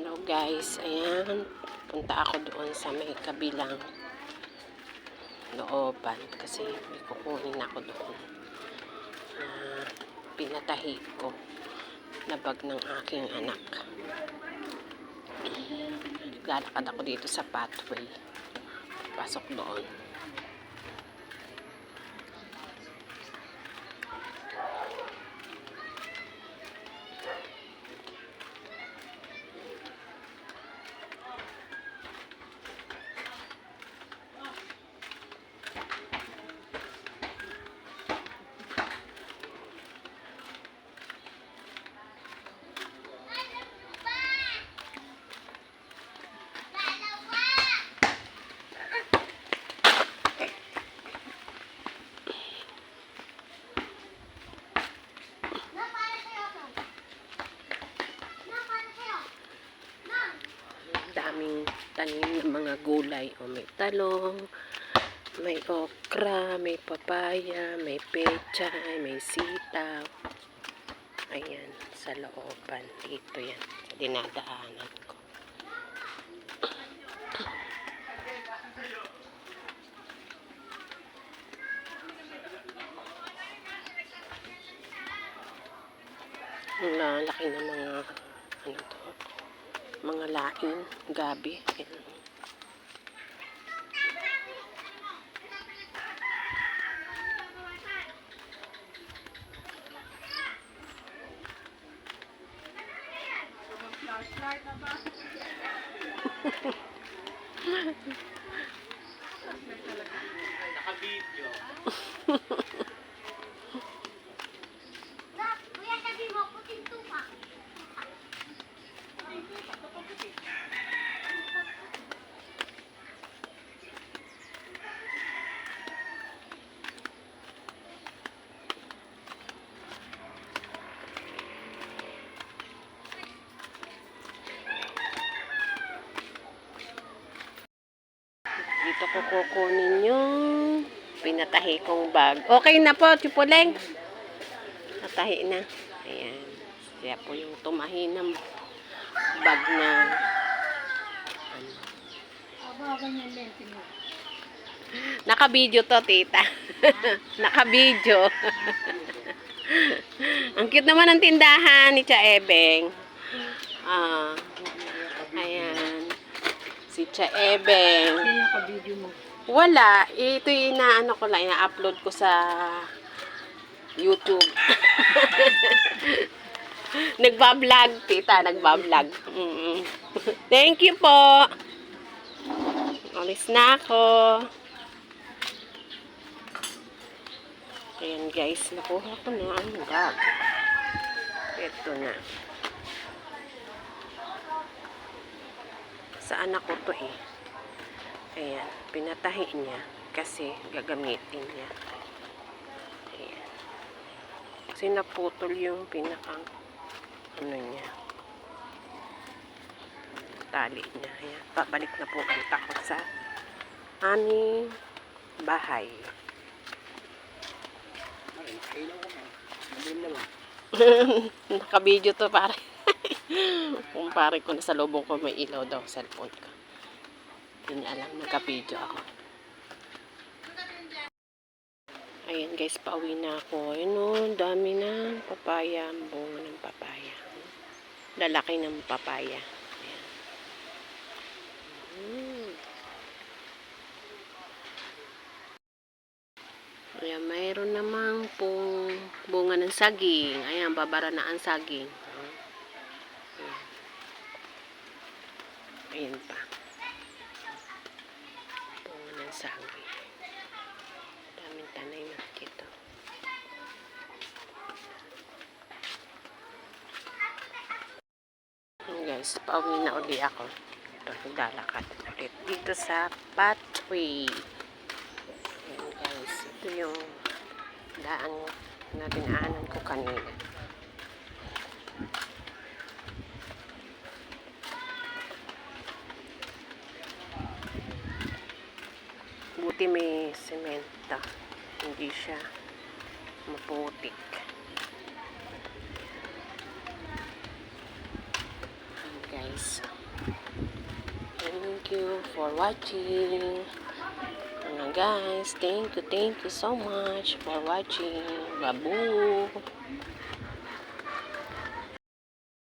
Hello guys, ayan. Punta ako doon sa may kabilang looban kasi may kukunin ako doon. Ah, pinatahi ko na bag ng aking anak. Lalakad ako dito sa pathway. Pasok doon. Daming tanim ng mga gulay. O may talong, may okra, may papaya, may pechay, may sitaw. Ayan, sa looban. Dito yan, dinadaanan ko. Ang lalaki ng mga ano to, mga laing, gabi. Ayan. Dito ko kukunin yung pinatahi kong bag. Okay na po, Chupuleng. Natahi na. Ayan. Kaya po yung tumahi ng bag na ano. Naka-video to, tita. Naka-video. Ang cute naman ng tindahan ni Cha Ebeng. Ah. Ayan. Si Cha Ebeng. Hindi yung ka-video mo. Wala. Ito yung inaano ko lang. Ina-upload ko sa YouTube. Nagbablog, tita. Nagbablog. Mm Thank you po. Alis na ako. Ayan guys, nakuha ko na ang bag. Ito na. Sa anak ko to eh. Ayan, pinatahi niya kasi gagamitin niya. Ayan. Kasi naputol yung pinakang ano niya. Tali niya. Ayan, pabalik na po ulit ako sa aming bahay. Naka-video to pare. Kumpare ko na sa lubong ko may ilaw daw sa cellphone ko. Hindi niya alam, nagka-video ako. Ayan guys, pauwi na ako. Ayun o, dami na papaya. Ang bunga ng papaya. Lalaki ng papaya. Ayan. Mm. Ayan, mayroon namang pong bunga ng saging. Ayan, babara na ang saging. Ayan. Pa. Bunga ng saging. Daming tanay na dito. Ayan guys, pauwi na uli ako. Ito, naglalakad ulit dito sa pathway. Ayan guys, ito yung daan na dinaanan ko kanina. Buti may sementa. Hindi siya maputik. Ayan, guys. you for watching. Mga guys, thank you, thank you so much for watching. Babu!